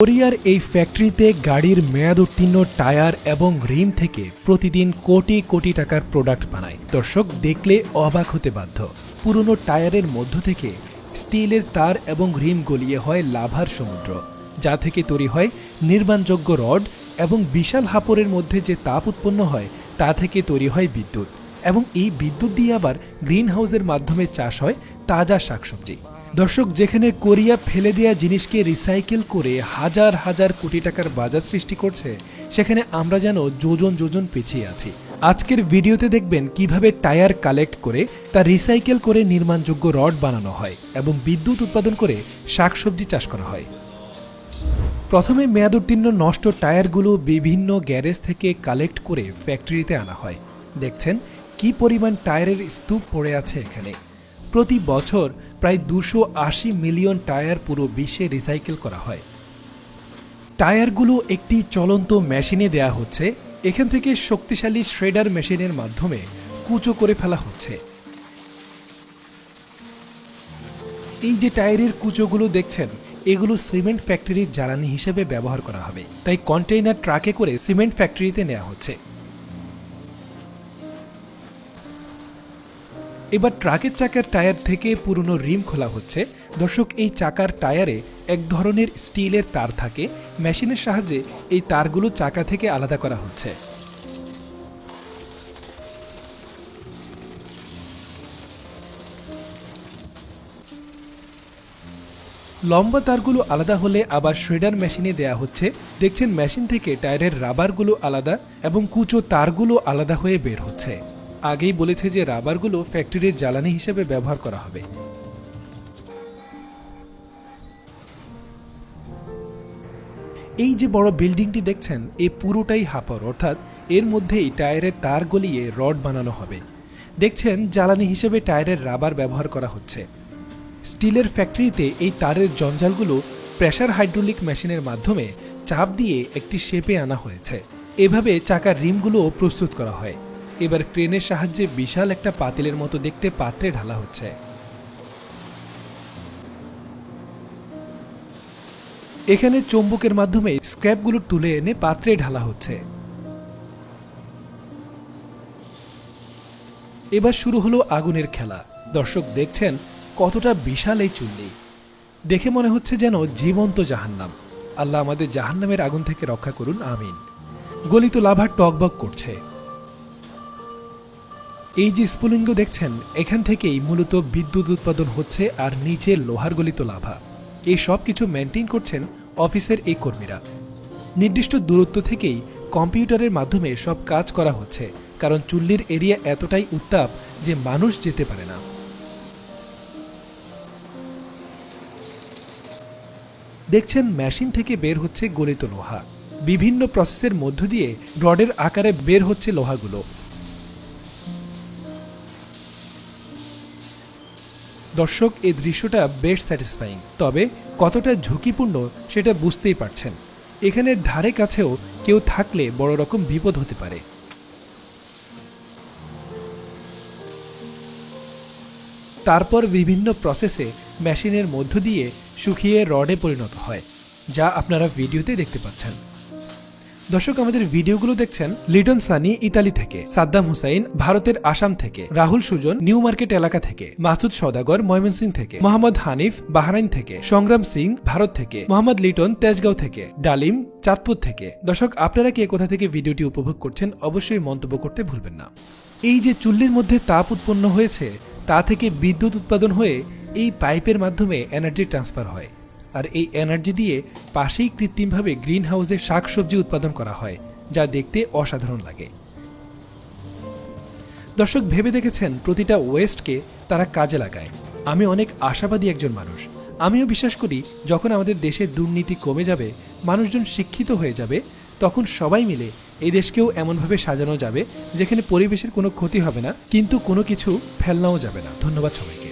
কোরিয়ার এই ফ্যাক্টরিতে গাড়ির মেয়াদ উত্তীর্ণ টায়ার এবং রিম থেকে প্রতিদিন কোটি কোটি টাকার প্রোডাক্ট বানায়। দর্শক দেখলে অবাক হতে বাধ্য। পুরনো টায়ারের মধ্য থেকে স্টিলের তার এবং রিম গলিয়ে হয় লাভার সমুদ্র, যা থেকে তৈরি হয় নির্মাণযোগ্য রড এবং বিশাল হাপরের মধ্যে যে তাপ উৎপন্ন হয়, তা থেকে তৈরি হয় বিদ্যুৎ। এবং এই বিদ্যুৎ দিয়ে আবার গ্রিন হাউসের মাধ্যমে চাষ হয় তাজা শাকসবজি। দর্শক, যেখানে কোরিয়া ফেলে দেওয়া জিনিসকে রিসাইকেল করে হাজার হাজার কোটি টাকার বাজার সৃষ্টি করছে, সেখানে আমরা যেন যোজন যোজন পিছিয়ে আছি। আজকের ভিডিওতে দেখবেন কীভাবে টায়ার কালেক্ট করে তা রিসাইকেল করে নির্মাণযোগ্য রড বানানো হয় এবং বিদ্যুৎ উৎপাদন করে শাকসবজি চাষ করা হয়। প্রথমে মেয়াদোত্তীর্ণ নষ্ট টায়ারগুলো বিভিন্ন গ্যারেজ থেকে কালেক্ট করে ফ্যাক্টরিতে আনা হয়। দেখছেন কি পরিমাণ টায়ারের স্তূপ পড়ে আছে এখানে। প্রতি বছর প্রায় দুশো আশি মিলিয়ন টায়ার পুরো বিশ্বে রিসাইকেল করা হয়। টায়ারগুলো একটি চলন্ত মেশিনে দেয়া হচ্ছে। এখান থেকে শক্তিশালী শ্রেডার মেশিনের মাধ্যমে কুচো করে ফেলা হচ্ছে। এই যে টায়ারের কুচোগুলো দেখছেন, এগুলো সিমেন্ট ফ্যাক্টরির জ্বালানি হিসেবে ব্যবহার করা হবে। তাই কন্টেইনার ট্রাকে করে সিমেন্ট ফ্যাক্টরিতে নেওয়া হচ্ছে। এবার ট্রাকের চাকার টায়ার থেকে পুরনো রিম খোলা হচ্ছে। দর্শক, এই চাকার টায়ারে এক ধরনের স্টিলের তার থাকে। মেশিনের সাহায্যে এই তারগুলো চাকা থেকে আলাদা করা হচ্ছে। লম্বা তারগুলো আলাদা হলে আবার শ্রেডার মেশিনে দেয়া হচ্ছে। দেখছেন, মেশিন থেকে টায়ারের রাবারগুলো আলাদা এবং কুচো তারগুলো আলাদা হয়ে বের হচ্ছে। আগেই বলেছে যে রাবারগুলো ফ্যাক্টরির জ্বালানি হিসেবে ব্যবহার করা হবে। এই যে বড় বিল্ডিংটি দেখছেন এই পুরোটাই হাপর অর্থাৎ এর মধ্যেই টায়ারের তার গলিয়ে রড বানানো হবে। দেখছেন, জ্বালানি হিসেবে টায়ারের রাবার ব্যবহার করা হচ্ছে। স্টিলের ফ্যাক্টরিতে এই তারের জঞ্জালগুলো প্রেশার হাইড্রোলিক মেশিনের মাধ্যমে চাপ দিয়ে একটি শেপে আনা হয়েছে। এভাবে চাকার রিমগুলোও প্রস্তুত করা হয়। এবার ক্রেনের সাহায্যে বিশাল একটা পাতিলের মতো দেখতে পাত্রে ঢালা হচ্ছে। এখানে চুম্বকের মাধ্যমে স্ক্র্যাপগুলো তুলে এনে পাত্রে ঢালা হচ্ছে। এবার শুরু হলো আগুনের খেলা। দর্শক দেখছেন কতটা বিশাল এই চুল্লি। দেখে মনে হচ্ছে যেন জীবন্ত জাহান্নাম। আল্লাহ আমাদের জাহান্নামের আগুন থেকে রক্ষা করুন, আমিন। গলিত লাভা টকবক করছে। এই যে স্ফুলিঙ্গ দেখছেন, এখান থেকেই মূলত বিদ্যুৎ উৎপাদন হচ্ছে আর নিচে লোহার গলিত লাভা। এই সব কিছু মেনটেন করছেন অফিসের এই কর্মীরা। নির্দিষ্ট দূরত্ব থেকেই কম্পিউটারের মাধ্যমে সব কাজ করা হচ্ছে, কারণ চুল্লির এরিয়া এতটাই উত্তাপ যে মানুষ যেতে পারে না। দেখছেন, মেশিন থেকে বের হচ্ছে গলিত লোহা। বিভিন্ন প্রসেসের মধ্য দিয়ে রডের আকারে বের হচ্ছে লোহাগুলো। দর্শক, এই দৃশ্যটা বেশ স্যাটিসফাইং তবে কতটা ঝুঁকিপূর্ণ সেটা বুঝতেই পারছেন। এখানে ধারে কাছেও কেউ থাকলে বড় রকম বিপদ হতে পারে। তারপর বিভিন্ন প্রসেসে মেশিনের মধ্য দিয়ে শুকিয়ে রডে পরিণত হয়, যা আপনারা ভিডিওতে দেখতে পাচ্ছেন। দর্শক, আমাদের ভিডিওগুলো দেখছেন লিটন সানি, ইতালি থেকে, সাদ্দাম হুসাইন, ভারতের আসাম থেকে, রাহুল সুজন, নিউ মার্কেট এলাকা থেকে, মাসুদ সদাগর ময়মনসিং থেকে, মোহাম্মদ হানিফ, বাহরাইন থেকে, সংগ্রাম সিং, ভারত থেকে, মোহাম্মদ লিটন, তেজগাঁও থেকে, ডালিম, চাঁদপুর থেকে। দর্শক, আপনারা কে কোথা থেকে ভিডিওটি উপভোগ করছেন? অবশ্যই মন্তব্য করতে ভুলবেন না। এই যে চুল্লির মধ্যে তাপ উৎপন্ন হয়েছে, তা থেকে বিদ্যুৎ উৎপাদন হয়ে এই পাইপের মাধ্যমে এনার্জি ট্রান্সফার হয়। আর এই এনার্জি দিয়ে পাশেই কৃত্রিমভাবে গ্রিন হাউসে শাকসবজি উৎপাদন করা হয়, যা দেখতে অসাধারণ লাগে। দর্শক, ভেবে দেখেছেন প্রতিটা ওয়েস্টকে তারা কাজে লাগায়। আমি অনেক আশাবাদী একজন মানুষ। আমিও বিশ্বাস করি, যখন আমাদের দেশে দুর্নীতি কমে যাবে, মানুষজন শিক্ষিত হয়ে যাবে, তখন সবাই মিলে এই দেশকেও এমনভাবে সাজানো যাবে, যেখানে পরিবেশের কোনো ক্ষতি হবে না, কিন্তু কোনো কিছু ফেলনাও যাবে না। ধন্যবাদ সবাইকে।